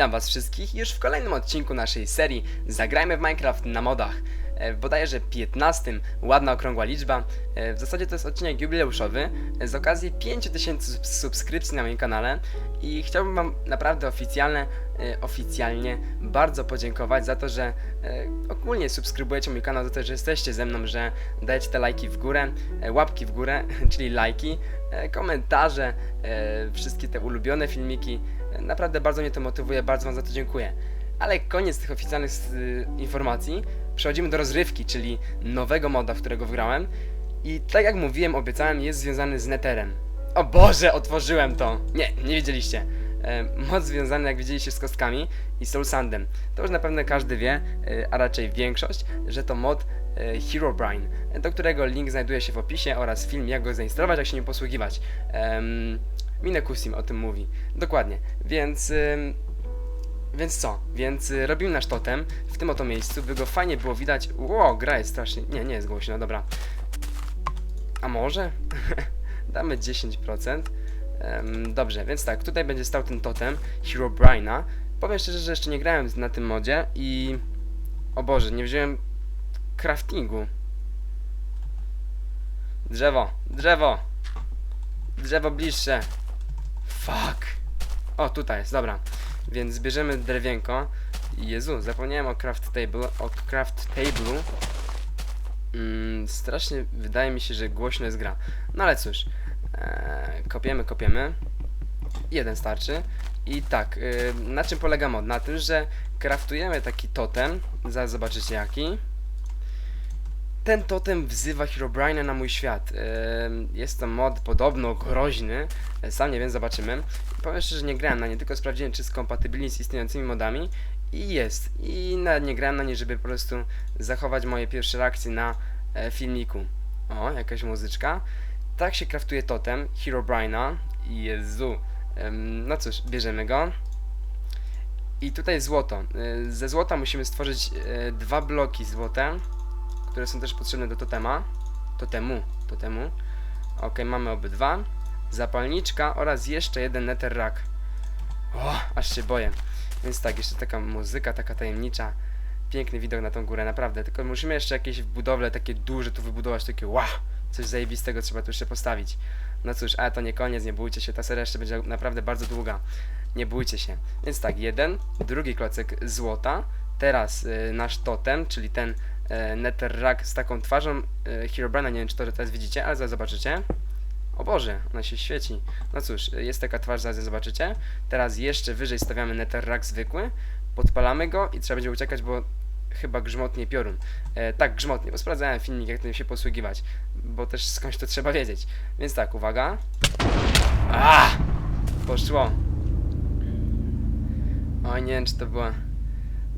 Witam was wszystkich już w kolejnym odcinku naszej serii Zagrajmy w Minecraft na modach. E, bodajże 15, ładna okrągła liczba. E, W zasadzie to jest odcinek jubileuszowy e, z okazji 5000 sub- subskrypcji na moim kanale i chciałbym wam naprawdę oficjalne, oficjalnie bardzo podziękować za to, że ogólnie subskrybujecie mój kanał, za to, że jesteście ze mną, że dajecie te lajki w górę, łapki w górę, czyli lajki, komentarze, wszystkie te ulubione filmiki. Naprawdę bardzo mnie to motywuje, bardzo Wam za to dziękuję. Ale koniec tych oficjalnych informacji. Przechodzimy do rozrywki, czyli nowego moda, w którego wgrałem. I tak jak mówiłem, obiecałem, jest związany z Netherem. O Boże, otworzyłem to! Nie, nie widzieliście. E, mod związany, jak widzieliście, z kostkami i Soul Sandem. To już na pewno każdy wie, e, a raczej większość, że to mod e, Herobrine, do którego link znajduje się w opisie oraz film, jak go zainstalować, jak się nim posługiwać. Um, Minekusim o tym mówi. Dokładnie. Więc. Więc co? Więc y, robimy nasz totem w tym oto miejscu, by go fajnie było widać. Ło, gra jest strasznie. Nie, nie jest głośno, dobra. A może? Damy 10%. Em, dobrze, więc tak, tutaj będzie stał ten totem Herobrine'a. Powiem szczerze, że jeszcze nie grałem na tym modzie i. O Boże, nie wziąłem craftingu. Drzewo, drzewo! Drzewo bliższe. Fuck. O, tutaj jest, dobra. Więc bierzemy drewienko. Jezu, zapomniałem o craft table, o craft table'u. Mm, strasznie wydaje mi się, że głośno jest gra. No ale cóż. Eee, kopiemy, kopiemy. Jeden starczy. I tak, y, na czym polega mod? Na tym, że craftujemy taki totem. Zaraz zobaczycie jaki. Ten totem wzywa Herobrine'a na mój świat. Jest to mod podobno groźny. Sam nie wiem, zobaczymy. Powiem szczerze, że nie grałem na nie, tylko sprawdziłem, czy jest kompatybilny z istniejącymi modami. I jest. I nawet nie grałem na nie, żeby po prostu zachować moje pierwsze reakcje na e, filmiku. O, jakaś muzyczka. Tak się kraftuje totem Herobrine'a. Jezu. No cóż, bierzemy go. I tutaj złoto. E, Ze złota musimy stworzyć e, dwa bloki złota które są też potrzebne do totema. Totemu, totemu. Ok, mamy obydwa. Zapalniczka oraz jeszcze jeden netherrack. O, aż się boję. Więc tak, jeszcze taka muzyka, taka tajemnicza. Piękny widok na tą górę, naprawdę. Tylko musimy jeszcze jakieś budowle takie duże tu wybudować, takie wow, coś zajebistego trzeba tu jeszcze postawić. No cóż, ale to nie koniec, nie bójcie się, ta seria jeszcze będzie naprawdę bardzo długa. Nie bójcie się. Więc tak, jeden, drugi klocek złota, teraz y, nasz totem, czyli ten Netherrack z taką twarzą e, Herobrina, nie wiem czy to teraz widzicie, ale zaraz zobaczycie. O Boże, ona się świeci. No cóż, e, jest taka twarz, zaraz zobaczycie. Teraz jeszcze wyżej stawiamy Netherrack zwykły, podpalamy go i trzeba będzie uciekać, bo chyba grzmotnie piorun. E, tak, grzmotnie, bo sprawdzałem filmik, jak tym się posługiwać, bo też skądś to trzeba wiedzieć. Więc tak, uwaga. A! Poszło. Oj, nie wiem, czy to była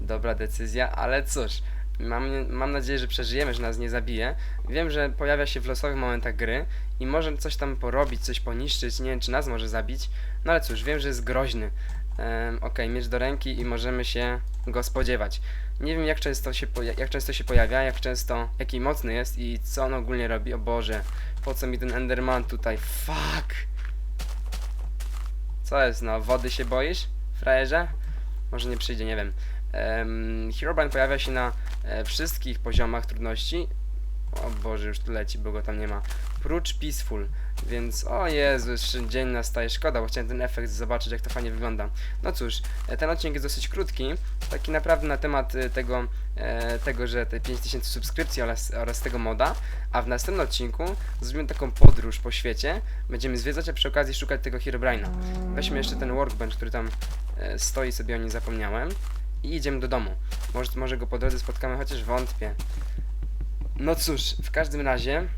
dobra decyzja, ale cóż, mam, mam nadzieję, że przeżyjemy, że nas nie zabije. Wiem, że pojawia się w losowych momentach gry i może coś tam porobić, coś poniszczyć, nie wiem, czy nas może zabić, no ale cóż, wiem, że jest groźny. Um, ok, miecz do ręki i możemy się go spodziewać. Nie wiem, jak często, się jak często się pojawia, jak często, jaki mocny jest i co on ogólnie robi. O Boże, po co mi ten Enderman tutaj? Fuck! Co jest, no, wody się boisz, frajerze? Może nie przyjdzie, nie wiem. Herobrine pojawia się na e, wszystkich poziomach trudności. O Boże, już tu leci, bo go tam nie ma. Prócz Peaceful, więc o Jezu, jeszcze dzień nastaje. Szkoda, bo chciałem ten efekt zobaczyć, jak to fajnie wygląda. No cóż, e, ten odcinek jest dosyć krótki, taki naprawdę na temat e, tego, tego że te 5000 subskrypcji oraz, oraz tego moda, a w następnym odcinku zrobimy taką podróż po świecie. Będziemy zwiedzać, a przy okazji szukać tego Herobrine'a. Weźmy jeszcze ten workbench, który tam stoi, sobie o nim zapomniałem i idziemy do domu. Może, może go po drodze spotkamy, chociaż wątpię. No cóż, w każdym razie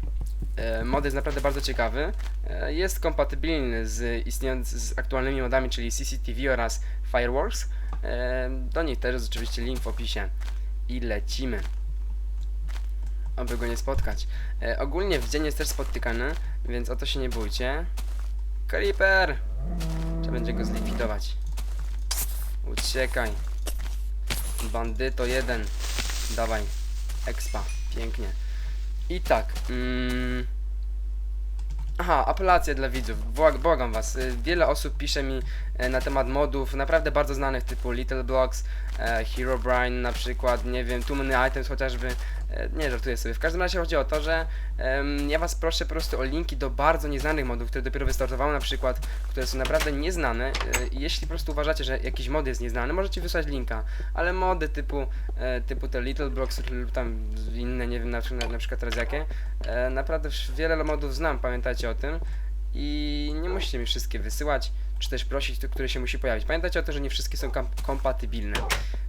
e, mod jest naprawdę bardzo ciekawy. E, jest kompatybilny z istniejącymi z aktualnymi modami, czyli CCTV oraz Fireworks. E, do nich też jest oczywiście link w opisie. I lecimy. Aby go nie spotkać. Ogólnie w dzień jest też spotykany, więc o to się nie bójcie. Creeper! Trzeba będzie go zlikwidować. Uciekaj. Bandyto jeden. Dawaj. Expa. Pięknie. I tak. Mm, aha, apelacja dla widzów. Błag, błagam was. y, Wiele osób pisze mi na temat modów, naprawdę bardzo znanych typu Little Blocks, e, Herobrine na przykład, nie wiem, Too Many Items chociażby, e, nie żartuję sobie. W każdym razie chodzi o to, że ja was proszę po prostu o linki do bardzo nieznanych modów, które dopiero wystartowały na przykład, które są naprawdę nieznane. E, jeśli po prostu uważacie, że jakiś mod jest nieznany, możecie wysłać linka, ale mody typu, e, typu te Little Blocks lub tam inne, nie wiem na, na, na przykład teraz jakie, e, naprawdę wiele modów znam, pamiętajcie o tym. I nie musicie mi wszystkie wysyłać, czy też prosić, to, które się musi pojawić. Pamiętajcie o tym, że nie wszystkie są kompatybilne.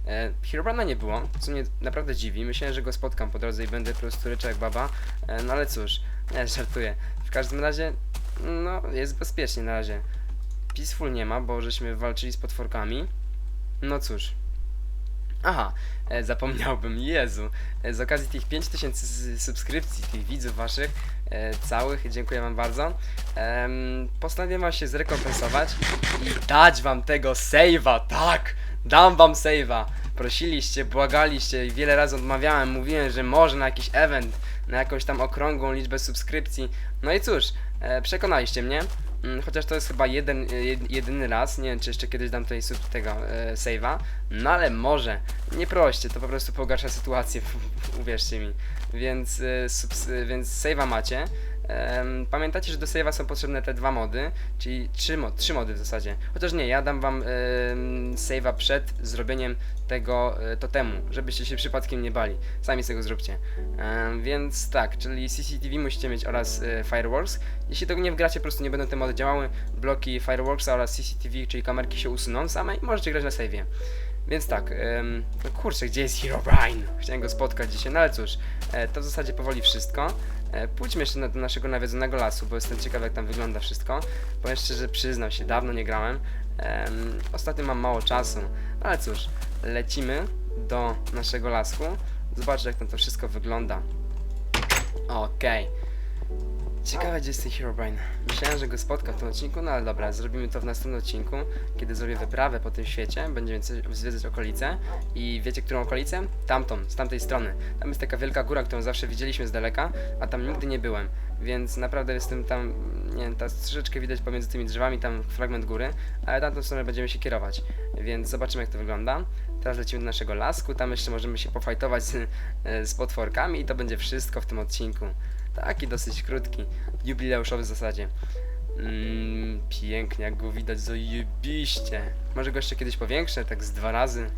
E, Herobrina nie było, co mnie naprawdę dziwi. Myślałem, że go spotkam po drodze i będę po prostu ryczał jak baba, e, no ale cóż, nie, żartuję. W każdym razie, no, jest bezpiecznie na razie. Peaceful nie ma, bo żeśmy walczyli z potworkami. No cóż. Aha, e, zapomniałbym, Jezu. E, z okazji tych 5000 s- subskrypcji, tych widzów waszych, całych, dziękuję wam bardzo. Wam się zrekompensować i dać wam tego save'a, tak! Dam wam save'a. Prosiliście, błagaliście i wiele razy odmawiałem, mówiłem, że może na jakiś event, na jakąś tam okrągłą liczbę subskrypcji. No i cóż, e, przekonaliście mnie. Mm, Chociaż to jest chyba jeden, e, jed- jedyny raz, nie wiem czy jeszcze kiedyś dam tutaj sub tego e, save'a, no ale może, nie proście, to po prostu pogarsza sytuację, uwierzcie mi. Więc, e, e, więc save'a macie. Pamiętacie, że do save'a są potrzebne te dwa mody, czyli trzy, mod, trzy mody w zasadzie. Chociaż nie, ja dam wam save'a przed zrobieniem tego e, totemu, żebyście się przypadkiem nie bali. Sami z tego zróbcie. Więc tak, czyli CCTV musicie mieć oraz e, Fireworks. Jeśli tego nie wgracie, po prostu nie będą te mody działały. Bloki Fireworksa oraz CCTV, czyli kamerki się usuną same i możecie grać na save'ie. Więc tak, no kurczę, gdzie jest Herobrine? Chciałem go spotkać dzisiaj, no ale cóż, e, to w zasadzie powoli wszystko. E, pójdźmy jeszcze na, do naszego nawiedzonego lasu, bo jestem ciekaw jak tam wygląda wszystko. Powiem szczerze, przyznam się, dawno nie grałem. Em, ostatnio mam mało czasu, ale cóż, lecimy do naszego lasku. Zobaczcie jak tam to wszystko wygląda. Okej. Ciekawe gdzie jest ten Herobrine. Myślałem, że go spotkam w tym odcinku, no ale dobra, zrobimy to w następnym odcinku, kiedy zrobię wyprawę po tym świecie, będziemy zwiedzać okolice i wiecie którą okolicę? Tamtą, z tamtej strony. Tam jest taka wielka góra, którą zawsze widzieliśmy z daleka, a tam nigdy nie byłem, więc naprawdę jestem tam, nie wiem, ta troszeczkę widać pomiędzy tymi drzewami, tam fragment góry, ale tamtą stronę będziemy się kierować, więc zobaczymy jak to wygląda. Teraz lecimy do naszego lasku, tam jeszcze możemy się pofajtować z, z potworkami i to będzie wszystko w tym odcinku. Taki dosyć krótki, jubileuszowy w zasadzie. Mm, pięknie, jak go widać, zajebiście. Może go jeszcze kiedyś powiększę, tak z dwa razy.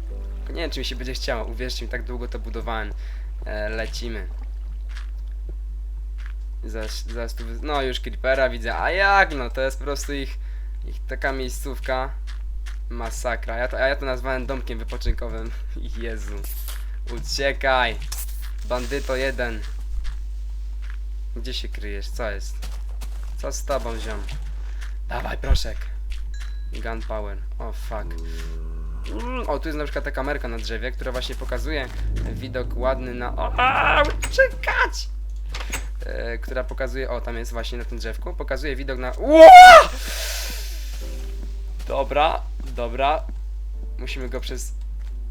Nie wiem, czy mi się będzie chciało, uwierzcie mi, tak długo to budowałem. E, lecimy. Zaraz, zaraz tu, no już Creepera widzę, a jak no, to jest po prostu ich, ich taka miejscówka. Masakra, ja to, a ja to nazwałem domkiem wypoczynkowym. Jezu. Uciekaj. Bandyto jeden. Gdzie się kryjesz? Co jest? Co z tobą, ziom? Dawaj, proszek. Gunpower. O, fuck. Mm, O, tu jest na przykład ta kamerka na drzewie, która właśnie pokazuje widok ładny na... O, a, czekać! E, która pokazuje... O, tam jest właśnie na tym drzewku. Pokazuje widok na... Ło! Dobra, dobra. Musimy go przez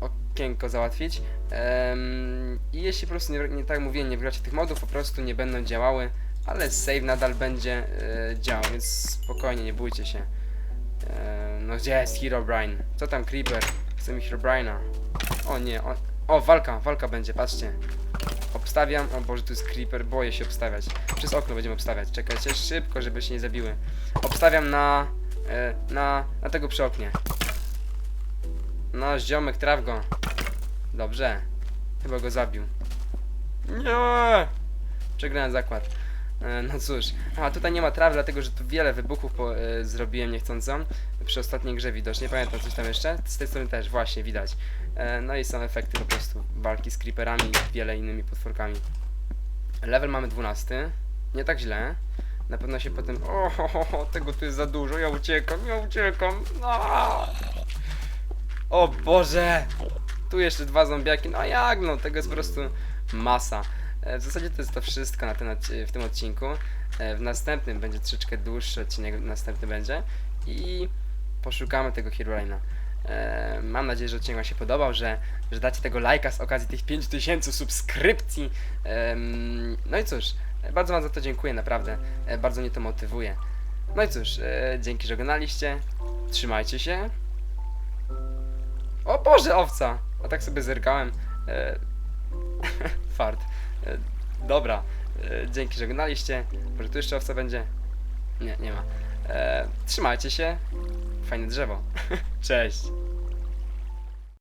okienko załatwić. Em, I jeśli po prostu nie, nie tak mówiłem, nie wgracie tych modów, po prostu nie będą działały, ale save nadal będzie e, działał, więc spokojnie, nie bójcie się. E, no gdzie jest Herobrine? Co tam Creeper? Chcę mi Herobrine'a. O nie, o, o walka, walka będzie, patrzcie. Obstawiam, o Boże, tu jest Creeper, boję się obstawiać. Przez okno będziemy obstawiać, czekajcie szybko, żeby się nie zabiły. Obstawiam na, e, na, na tego przy oknie. No, ziomek, traf go. Dobrze. Chyba go zabił. Nie! Przegrałem zakład. E, no cóż. A tutaj nie ma trawy, dlatego że tu wiele wybuchów po, e, zrobiłem niechcąco. Przy ostatniej grze widocznie. Pamiętam coś tam jeszcze. Z tej strony też, właśnie, widać. E, no i są efekty po prostu walki z creeperami i wiele innymi potworkami. Level mamy 12. Nie tak źle. Na pewno się potem... O, ho, ho, ho, tego tu jest za dużo. Ja uciekam, ja uciekam. No. O Boże! Tu jeszcze dwa zombiaki, no jak no, tego jest po prostu masa. E, W zasadzie to jest to wszystko na ten, w tym odcinku. E, W następnym będzie troszeczkę dłuższy odcinek, następny będzie i poszukamy tego Heroina. E, Mam nadzieję, że odcinek Wam się podobał, że, że dacie tego lajka z okazji tych 5000 subskrypcji. No i cóż, bardzo Wam za to dziękuję, naprawdę. Bardzo mnie to motywuje. No i cóż, dzięki, że oglądaliście. Trzymajcie się. O Boże, owca! A tak sobie zerkałem. E, fart. E, dobra. E, dzięki, że oglądaliście. Może tu jeszcze owca będzie? Nie, nie ma. Trzymajcie się. Fajne drzewo. Cześć.